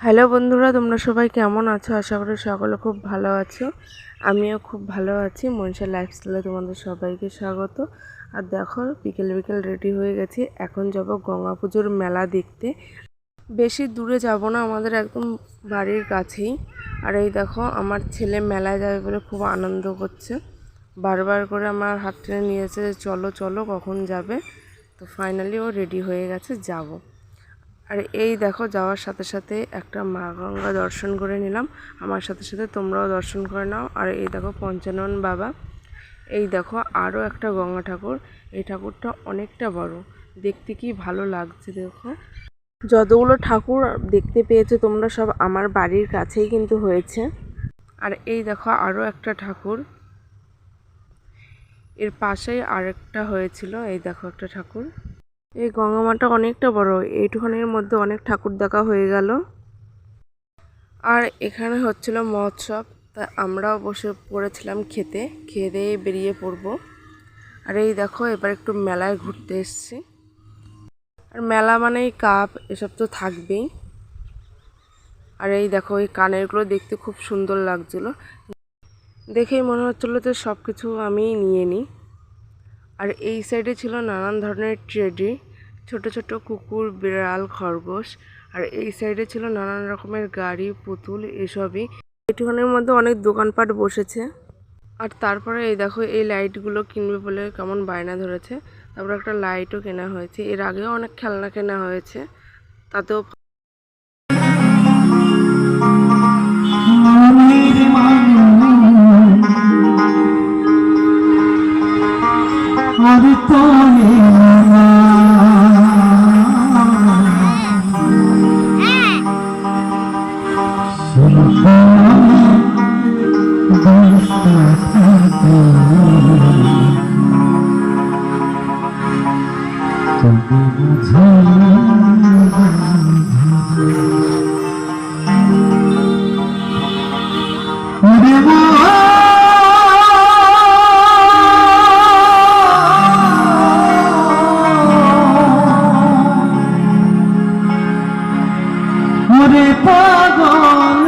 Hello বন্ধুরা, তোমরা সবাই কেমন আছো? আশা করি সকলে খুব ভালো আছো। আমিও খুব ভালো আছি। মনসা লাইফস্টাইলে তোমাদের সবাইকে স্বাগত। আর দেখো, বিকেল বিকেল রেডি হয়ে গেছি। এখন যাব গঙ্গা পুজোর মেলা দেখতে। বেশি দূরে যাব না, আমাদের একদম বাড়ির কাছেই। আর এই দেখো, আমার ছেলে মেলায় যাবে বলে খুব আনন্দ করছে। বারবার করে আমার হাত টেনে নিয়েছে চলো চলো, কখন যাবে? তো ফাইনালি ও রেডি হয়ে গেছে, যাব। আর এই দেখো, যাওয়ার সাথে সাথে একটা মা গঙ্গা দর্শন করে নিলাম। আমার সাথে সাথে তোমরাও দর্শন করে নাও। আর এই দেখো, পঞ্চানন বাবা। এই দেখো, আরও একটা গঙ্গা ঠাকুর। এই ঠাকুরটা অনেকটা বড়। দেখতে কি ভালো লাগছে দেখো। যতগুলো ঠাকুর দেখতে পেয়েছ তোমরা, সব আমার বাড়ির কাছেই কিন্তু হয়েছে। আর এই দেখো, আরও একটা ঠাকুর। এর পাশেই আরেকটা হয়েছিল। এই দেখো, একটা ঠাকুর। এই গঙ্গা মাটা অনেকটা বড়, এইটুখানির মধ্যে অনেক ঠাকুর দেখা হয়ে গেল। আর এখানে হচ্ছিল মহোৎসব, তা আমরাও বসে পড়েছিলাম খেতে, খেয়ে দিয়ে বেরিয়ে পড়ব। আর এই দেখো, এবার একটু মেলায় ঘুরতে এসছি। আর মেলা মানেই কাপ, এসব তো থাকবেই। আর এই দেখো, এই কানেরগুলো দেখতে খুব সুন্দর লাগছিল। দেখেই মনে হচ্ছিল যে সব কিছু আমি নিয়ে নিই। আর এই সাইডে ছিল নানান ধরনের ট্রেডি ছোট ছোট কুকুর, বিড়াল, খরগোশ, আর এই সাইডে ছিল নানান রকমের গাড়ি, পুতুল এসবই। এটুখানের মধ্যে অনেক দোকানপাট বসেছে। আর তারপরে এই দেখো, এই লাইটগুলো কিনবে বলে কেমন বায়না ধরেছে। তারপরে একটা লাইটও কেনা হয়েছে। এর আগেও অনেক খেলনা কেনা হয়েছে। তাতেও পাগল।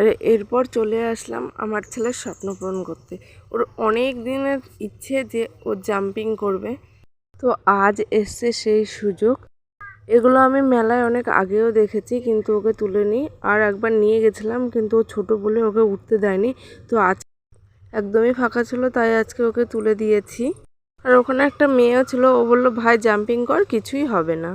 আর এরপর চলে আসলাম আমার ছেলের স্বপ্ন পূরণ করতে। ওর অনেক দিনের ইচ্ছে যে ও জাম্পিং করবে। তো আজ এসছে সেই সুযোগ। এগুলো আমি মেলায় অনেক আগেও দেখেছি, কিন্তু ওকে তুলে নিই আর একবার নিয়ে গেছিলাম, কিন্তু ও ছোটো বলে ওকে উঠতে দেয়নি। তো আজ একদমই ফাঁকা ছিল, তাই আজকে ওকে তুলে দিয়েছি। আর ওখানে একটা মেয়েও ছিল, ও বলল, ভাই জাম্পিং কর, কিছুই হবে না।